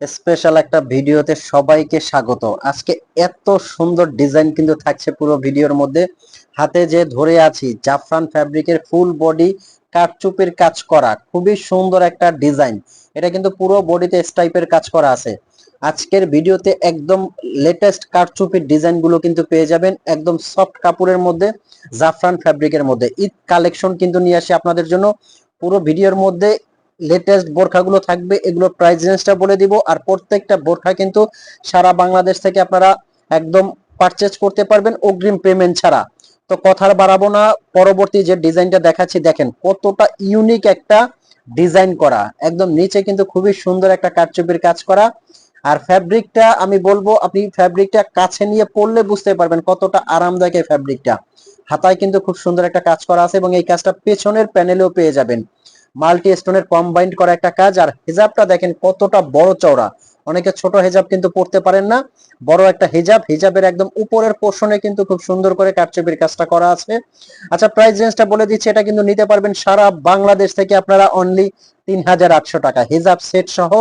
Special একটা ভিডিওতে সবাইকে স্বাগত। আজকে এত সুন্দর ডিজাইন কিন্তু থাকছে পুরো ভিডিওর মধ্যে। হাতে যে ধরে আছি, জাফরান ফ্যাব্রিকের ফুল বডি কাটচুপের কাজ করা, খুবই সুন্দর একটা ডিজাইন এটা কিন্তু পুরো বডিতে স্টাইপের কাজ করা আছে। আজকের ভিডিওতে একদম লেটেস্ট কাটচুপির ডিজাইনগুলো কিন্তু পেয়ে যাবেন একদম সফট কাপড়ের মধ্যে, জাফরান ফ্যাব্রিকের মধ্যে। ঈদ কালেকশন কিন্তু নিয়ে আসি আপনাদের জন্য। পুরো ভিডিওর মধ্যে লেটেস্ট বোরখাগুলো থাকবে এগুলো প্রাইস রেঞ্জটা বলে দিব। আর প্রত্যেকটা বোরখা কিন্তু সারা বাংলাদেশ থেকে আপনারা একদম পারচেজ করতে পারবেন অগ্রিম পেমেন্ট ছাড়া। তো কথার বাড়াবো না, পরবর্তী যে ডিজাইনটা দেখাচ্ছি, দেখেন কতটা ইউনিক একটা ডিজাইন করা। একদম নিচে কিন্তু খুবই সুন্দর একটা কারচুপির কাজ করা। আর ফ্যাব্রিকটা আমি বলব, আপনি ফ্যাব্রিকটা কাছে নিয়ে পড়লে বুঝতে পারবেন কতটা আরামদায়ক এই ফ্যাব্রিকটা হাতায় কিন্তু খুব সুন্দর একটা কাজ করা আছে এবং এই কাজটা পেছনের প্যানেলেও পেয়ে যাবেন। মাল্টি স্টোনের কম্বাইন্ড করা একটা কাজ, আর হেজাবটা দেখেন কতটা বড় চওড়া। অনেকে ছোট হেজাব কিন্তু পড়তে পারেন না, বড় একটা হেজাব, হেজাবের একদম উপরের পোর্শনে কিন্তু খুব সুন্দর করে কারচুপির কাজটা করা আছে। আচ্ছা প্রাইস রেঞ্জটা বলে দিচ্ছি, এটা কিন্তু নিতে পারবেন সারা বাংলাদেশ থেকে আপনারা অনলি তিন হাজার আটশো টাকা। হেজাব সেট সহ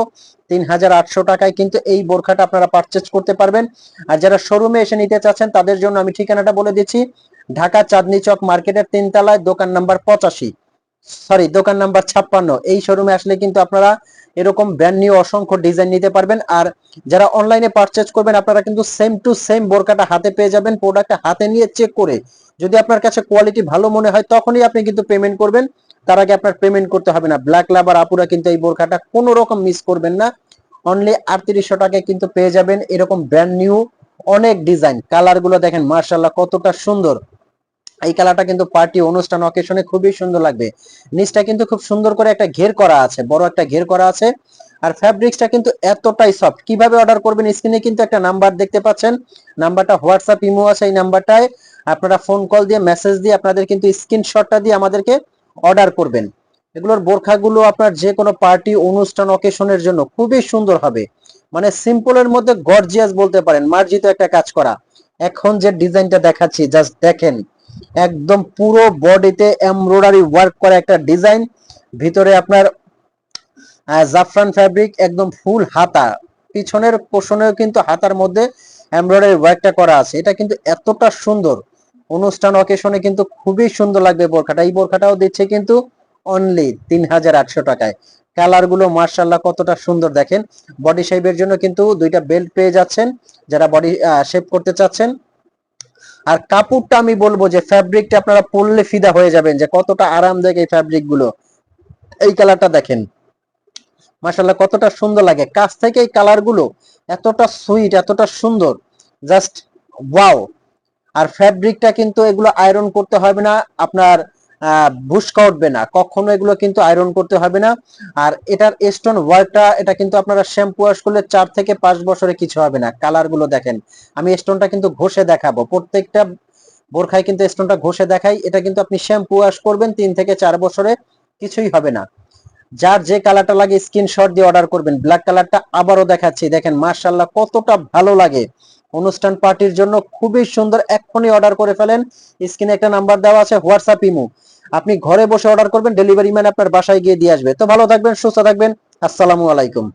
তিন হাজার আটশো টাকায় কিন্তু এই বোরখাটা আপনারা পারচেজ করতে পারবেন। আর যারা শোরুমে এসে নিতে চাচ্ছেন, তাদের জন্য আমি ঠিকানাটা বলে দিচ্ছি, ঢাকা চাঁদনি চক মার্কেটের তিনতলায়, দোকান নাম্বার পঁচাশি। সরি দোকান নাম্বার ছাপ্পান্ন। এই শোরুমে আসলে কিন্তু আপনারা এরকম ব্র্যান্ড নিউ অসংখ্য ডিজাইন নিতে পারবেন। আর যারা অনলাইনে পারচেজ করবেন, আপনারা কিন্তু সেম টু সেম বোরকাটা হাতে পেয়ে যাবেন প্রোডাক্টটা হাতে নিয়ে চেক করে। যদি আপনার কাছে কোয়ালিটি ভালো মনে হয়, তখনই আপনি কিন্তু পেমেন্ট করবেন। তার আগে আপনার পেমেন্ট করতে হবে না। ব্ল্যাক লাভার আপুরা কিন্তু এই বোরকাটা কোনো রকম মিস করবেন না। অনলি আটত্রিশশো টাকায় কিন্তু পেয়ে যাবেন এরকম ব্র্যান্ড নিউ অনেক ডিজাইন কালারগুলো দেখেন মার্শাল্লাহ কতটা সুন্দর। এই কালারটা কিন্তু পার্টি অনুষ্ঠান অকেশনে খুবই সুন্দর লাগবে। নিচটা কিন্তু খুব সুন্দর করে একটা ঘের করা আছে, বড় একটা ঘের করা আছে। আর ফ্যাব্রিক্সটা কিন্তু এতটাই সফট কীভাবে অর্ডার করবেন? স্ক্রিনে কিন্তু একটা নাম্বার দেখতে পাচ্ছেন। নাম্বারটা হোয়াটসঅ্যাপ ইমো আছে এই নাম্বারটায় আপনারা ফোন কল দিয়ে মেসেজ দিয়ে আপনাদের কিন্তু স্ক্রিনশটটা দিয়ে আমাদেরকে অর্ডার করবেন। এগুলোর বোরখাগুলো আপনার যে কোনো পার্টি, অনুষ্ঠান অকেশনের জন্য খুবই সুন্দর হবে। মানে সিম্পলের মধ্যে গর্জিয়াস বলতে পারেন। মার্জিত একটা কাজ করা। এখন যে ডিজাইনটা দেখাচ্ছি জাস্ট দেখেন। একদম পুরো বডিতে এমব্রয়ডারি ওয়ার্ক করা একটা ডিজাইন। ভিতরে আপনার জাফরান ফ্যাব্রিক একদম ফুল হাতা। পিছনের পোষণেও কিন্তু হাতার মধ্যে এমব্রয়ডারি ওয়ার্কটা করা আছে। এটা কিন্তু এতটা সুন্দর। অনুষ্ঠান অকেশনে কিন্তু খুবই সুন্দর লাগবে বোরখাটা। এই বোরখাটাও দিচ্ছে কিন্তু অনলি তিন হাজার আটশো টাকায়। কালারগুলো মার্শাল্লাহ কতটা সুন্দর দেখেন। বডি শেপের জন্য কিন্তু দুইটা বেল্ট পেয়ে যাচ্ছেন। যারা বডি শেপ করতে চাচ্ছেন আর কাপড়টা আমি বলব যে ফ্যাব্রিকটা আপনারা পরলে ফিদা হয়ে যাবেন যে কতটা আরামদায়ক এই ফ্যাব্রিকগুলো এই কালারটা দেখেন। মাসাল্লাহ কতটা সুন্দর লাগে। কাছ থেকে এই কালারগুলো এতটা সুইট এতটা সুন্দর। জাস্ট ওয়াও আর ফ্যাব্রিকটা কিন্তু এগুলো আয়রন করতে হবে না। আপনার ভুসকা উঠবে না। কখনো এগুলো কিন্তু আয়রন করতে হবে না। আর এটার স্টোন ওয়ার্কটা এটা কিন্তু আপনারা শ্যাম্পু ওয়াশ করলে চার থেকে পাঁচ বছরে কিছু হবে না। কালারগুলো দেখেন। আমি স্টোনটা কিন্তু ঘষে দেখাবো। প্রত্যেকটা বোরখায় কিন্তু স্টোনটা ঘষে দেখাই। এটা কিন্তু আপনি শ্যাম্পু ওয়াশ করবেন তিন থেকে চার বছরে কিছুই হবে না। যার যে কালারটা লাগে স্ক্রিনশট দিয়ে অর্ডার করবেন। ব্ল্যাক কালারটা আবারও দেখাচ্ছি। দেখেন মার্শাল্লাহ কতটা ভালো লাগে। অনুষ্ঠান পার্টির জন্য খুবই সুন্দর। এক্ষুনি অর্ডার করে ফেলেন। স্ক্রিনে একটা নাম্বার দেওয়া আছে হোয়াটসঅ্যাপ ইমো আপনি ঘরে বসে অর্ডার করবেন ডেলিভারি ম্যান আপনার বাসায় গিয়ে দিয়ে আসবে। তো ভালো থাকবেন, সুস্থ থাকবেন, আসসালামু আলাইকুম।